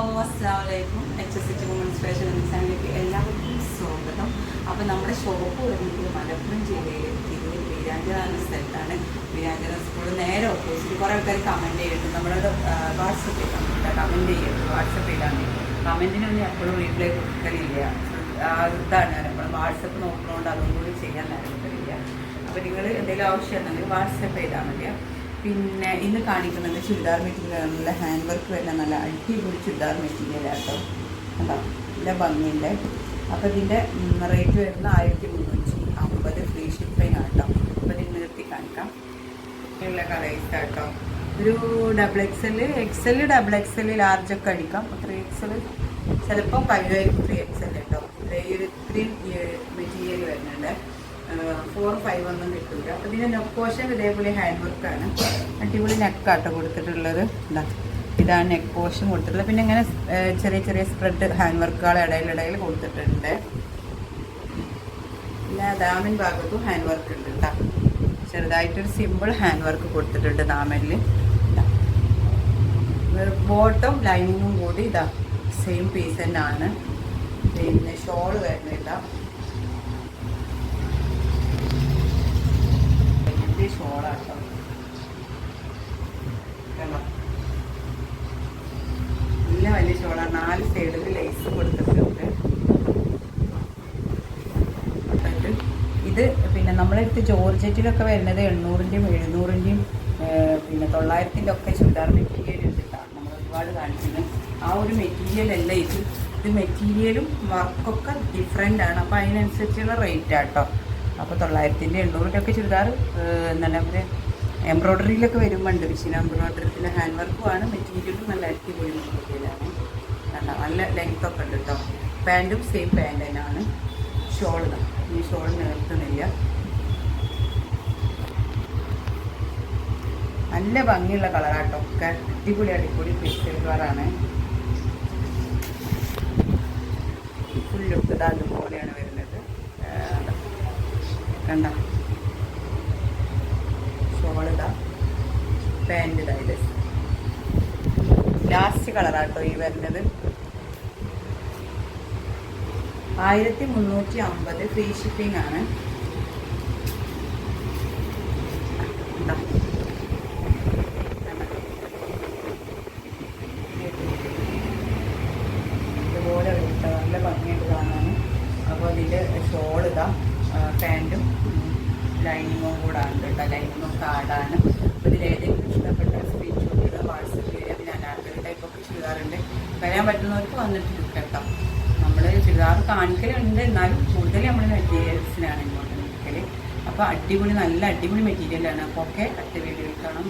അസ്സാമലൈക്കും H S H women's fashion ചാനലിലേക്ക് എല്ലാവർക്കും സ്വാഗതം. അപ്പോൾ നമ്മുടെ ഷോപ്പ് വരുന്നത് മലപ്പുറം ജില്ലയിൽ തിരൂർ വീരാഞ്ചന എന്ന സ്ഥലത്താണ്. വീരാഞ്ചന സ്കൂൾ നേരെ ഓപ്പോസിറ്റ് കുറേ ആൾക്കാർ കമന്റ് ചെയ്യുന്നുണ്ട്. നമ്മളത് വാട്സപ്പ് ചെയ്താൽ കമന്റ് ചെയ്യുന്നത് വാട്സപ്പ് ചെയ്താൽ മതി കമന്റിനൊന്നും എപ്പോഴും റീപ്ലൈ കൊടുക്കലില്ല. ഇതാണ്. നമ്മൾ വാട്സപ്പ് നോക്കുന്നതുകൊണ്ട് അതും കൂടി ചെയ്യാൻ നേരം കിട്ടലില്ല അപ്പോൾ നിങ്ങൾ എന്തെങ്കിലും ആവശ്യമുണ്ടെങ്കിൽ വാട്സപ്പ് ചെയ്താൽ മതിയോ. പിന്നെ ഇന്ന് കാണിക്കുന്നത് ചുരിദാർ മെറ്റീരിയലുള്ള ഹാൻഡ് വർക്ക് വരുന്ന നല്ല അടിപൊളി ചുരിദാർ മെറ്റീരിയൽ ആട്ടോ കണ്ടോ? നല്ല ഭംഗിയുണ്ട്. അപ്പോൾ ഇതിന്റെ റേറ്റ് വരുന്നത് ആയിരത്തി മുന്നൂറ്റി അമ്പത് ഫ്രീ ഷിപ്പിംഗ് ആട്ടോ അപ്പോൾ ഇത് നിർത്തി കാണിക്കാം. ഉള്ള കളേഴ്സ് ആട്ടോ ഒരു double X L X L double X L large ഒക്കെ അടിക്കാം. ത്രീ എക്സ് എൽ ചിലപ്പോൾ ഫൈവ് ത്രീ എക്സ് എൽ കേട്ടോ. ഇത്രയും മെറ്റീരിയൽ വരുന്നുണ്ട്. ഫോർ ഫൈവ് ഒന്നും കിട്ടില്ല അപ്പോൾ ഇതിന്റെ നെക്ക് പോർഷൻ ഇതേപോലെ ഹാൻഡ് വർക്കാണ് അടിപൊളി നെക്കാട്ടോ കൊടുത്തിട്ടുള്ളത്. എന്താ ഇതാണ് നെക്ക് പോഷൻ കൊടുത്തിട്ടുള്ളത്. പിന്നെ ഇങ്ങനെ ചെറിയ ചെറിയ സ്പ്രെഡ് ഹാൻഡ് വർക്കുകൾ ഇടയിലിടയിൽ കൊടുത്തിട്ടുണ്ട്. പിന്നെ ദാമിൻ ഭാഗത്തും ഹാൻഡ് വർക്ക് ഉണ്ട് കേട്ടോ ചെറുതായിട്ടൊരു സിമ്പിൾ ഹാൻഡ് വർക്ക് കൊടുത്തിട്ടുണ്ട് ദാമനിൽ ബോട്ടം ലൈനിങ്ങും കൂടി ഇതാ സെയിം പീസ് തന്നെയാണ്. പിന്നെ ഷോൾ വരുന്നില്ല വലിയ ഷോളാട്ടോ കണ്ടോ നല്ല വലിയ ഷോളാണ് നാല് സൈഡിൽ ലേസ് കൊടുത്തിട്ടുണ്ട്. ഇത് പിന്നെ നമ്മളെടുത്ത് ജോർജറ്റിലൊക്കെ വരുന്നത് എണ്ണൂറിന്റെയും എഴുന്നൂറിന്റെയും പിന്നെ തൊള്ളായിരത്തിന്റെ ഒക്കെ ചുരിദാർ മെറ്റീരിയൽ എടുത്തിട്ടാണ് നമ്മൾ ഒരുപാട് കാണിക്കുന്നത്. ആ ഒരു മെറ്റീരിയൽ അല്ല ഇത്. ഇത് മെറ്റീരിയലും വർക്കൊക്കെ ഡിഫറെന്റ് ആണ്. അപ്പോൾ അതിനനുസരിച്ചുള്ള റേറ്റ് ആട്ടോ അപ്പോൾ തൊള്ളായിരത്തിന്റെ എണ്ണൂറിന്റെ ഒക്കെ ചുരിദാർ എന്താണ് പറയുക എംബ്രോയ്ഡറിയിലൊക്കെ വരുമ്പോണ്ട്. മെഷീൻ എംബ്രോയ്ഡറി പിന്നെ ഹാൻഡ് വർക്കുമാണ് മെറ്റീരിയലും നല്ല അടിപൊളി മെറ്റീരിയലാണ് കണ്ടോ? നല്ല ലെങ്ത് ഒക്കെ ഉണ്ട് കേട്ടോ പാന്റും സെയിം പാന്റ് തന്നെയാണ്. ഷോൾ ഈ ഷോൾ നിർത്തുന്നില്ല നല്ല ഭംഗിയുള്ള കളറാട്ടോ ഒക്കെ അടിപൊളി അടിപൊളി പേസ്റ്റൽ കളറാണ് ഫുൾ ലുക്ക് അതുപോലെയാണ് വരുന്നത്. കണ്ട ഷോൾ ഇതാ പാന്റ് ഇതായത് ലാസ്റ്റ് കളറാട്ടോ ഈ വരുന്നത്. ആയിരത്തി മുന്നൂറ്റി അമ്പത് ഫ്രീ ഷിപ്പിംഗ് ആണ്. ഇതാ. ഇതുപോലെ നല്ല ഭംഗിയായിട്ട് കാണാൻ അപ്പോൾ അതിന്റെ ഷോൾ ഇതാ പാന്റും ലൈനിങ്ങും കൂടാണ്ട് കേട്ടോ. ലൈനിങ്ങും കാർഡാണ് വരാൻ പറ്റുന്നവർക്ക് വന്നിട്ട് കേട്ടോ നമ്മൾ ചുരിദാർ കാണിക്കലുണ്ട് എന്നാലും കൂടുതൽ നമ്മൾ മെറ്റീരിയൽസിനാണ് ഇങ്ങോട്ട് നിൽക്കൽ അപ്പോൾ അടിപൊളി നല്ല അടിപൊളി മെറ്റീരിയലാണ്. അപ്പോൾ ഒക്കെ അടുത്ത വീഡിയോയിൽ കാണാം